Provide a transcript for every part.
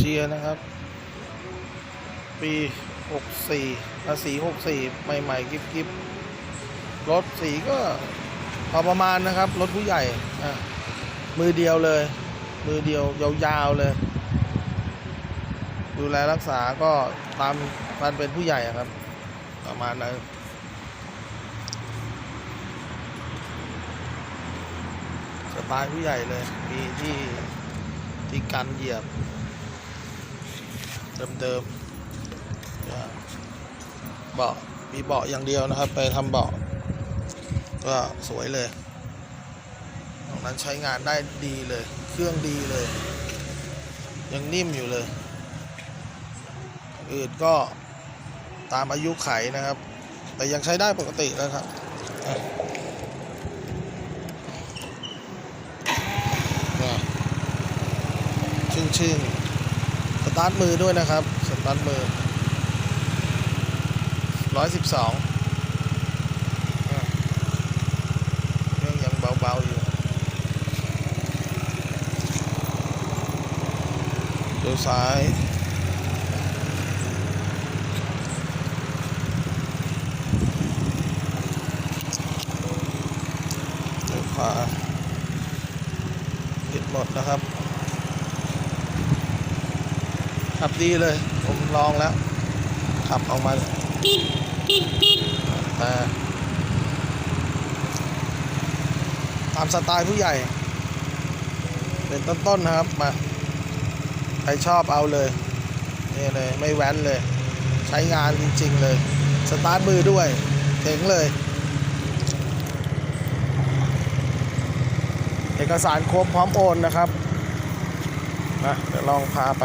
เชียนะครับ ปี 64ภาษี64 ใหม่ๆ กิ๊บๆรถสีก็พอประมาณนะครับ รถผู้ใหญ่อะมือเดียวเลย มือเดียวยาวๆเลย ดูแลรักษาก็ตามการเป็นผู้ใหญ่ครับ ประมาณนั้นสไตล์ผู้ใหญ่เลย มีที่ที่กันเหยียบ เดิมๆเบาะมีเบาะอย่างเดียวนะครับ ไปทำเบาะก็สวยเลยตรงนั้นใช้งานได้ดีเลย เครื่องดีเลย ยังนิ่มอยู่เลย อื่นก็ตามอายุไขนะครับ แต่ยังใช้ได้ปกตินะครับชึ่งชึ่งๆส ตาร์ทมือด้วยนะครับ สตาร์ทมือร้อยสิบสองเครื่องยังเบาๆอยู่ดี๋ยวซ้ายดี๋ยวขวาติดหมดนะครับ ขับดีเลย ผมลองแล้ว ขับออกมาแต่ตามสไตล์ผู้ใหญ่ เป็นต้นๆนะครับมาใครชอบเอาเลยนี่เลยไม่แว้นเลย ใช้งานจริงๆเลย สตาร์ทมือด้วยเถงเลย เอกสารครบพร้อมโอนนะครับนะเดี๋ยวลองพาไป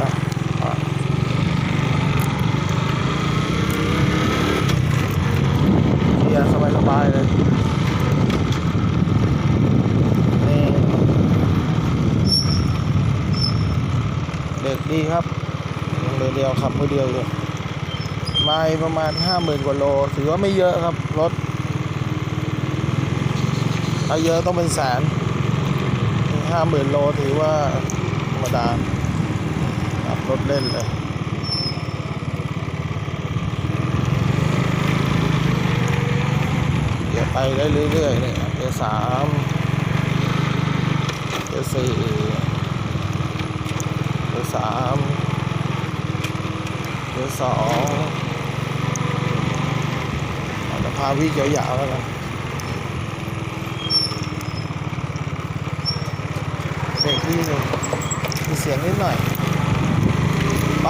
อะอะเกียร์สบายๆเลย นี่เดีครับยังมือเดียวขับมือเดียวอยู่ไม่ประมาณห้าหมื่นกว่าโลถือว่าไม่เยอะครับรถถ้าเยอะต้องเป็นแสนห้าหมื่นโลถือว่าธรรมดาขับรถเล่นเลยเดี๋ยวไปได้เรื่อยๆเนี่ยเดี๋ยวสามเดี๋ยวสี่ เดี๋ยวสามเบอร์สองเอาจะพาวิ่งยาวๆแล้วกันเบรกที่หนึ่งมีเสียงนิดหน่อยไป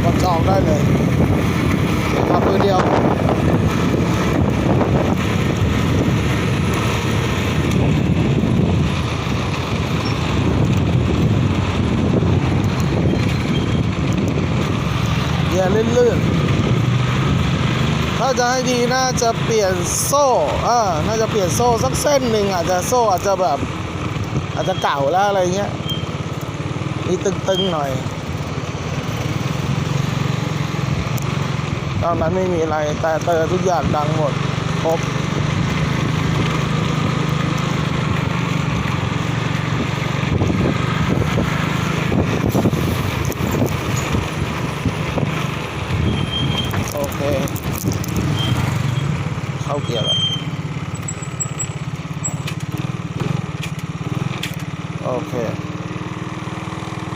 ใครช องได้เลยขับมือเดียวเกียร์ลื่นๆถ้าจะให้ดีน่าจะเปลี่ยนโซ่อ่าน่าจะเปลี่ยนโซ่สักเส้นหนึ่งอาจจะโซ่อาจจะแบบ อาจจะเก่าแล้วอะไรเงี้ยมีตึงๆหน่อย ตอนนั้นไม่มีอะไร แต่เตอร์ทุกอย่างดังหมด ครบโอเค เข้าเกียร์แล้วโอเค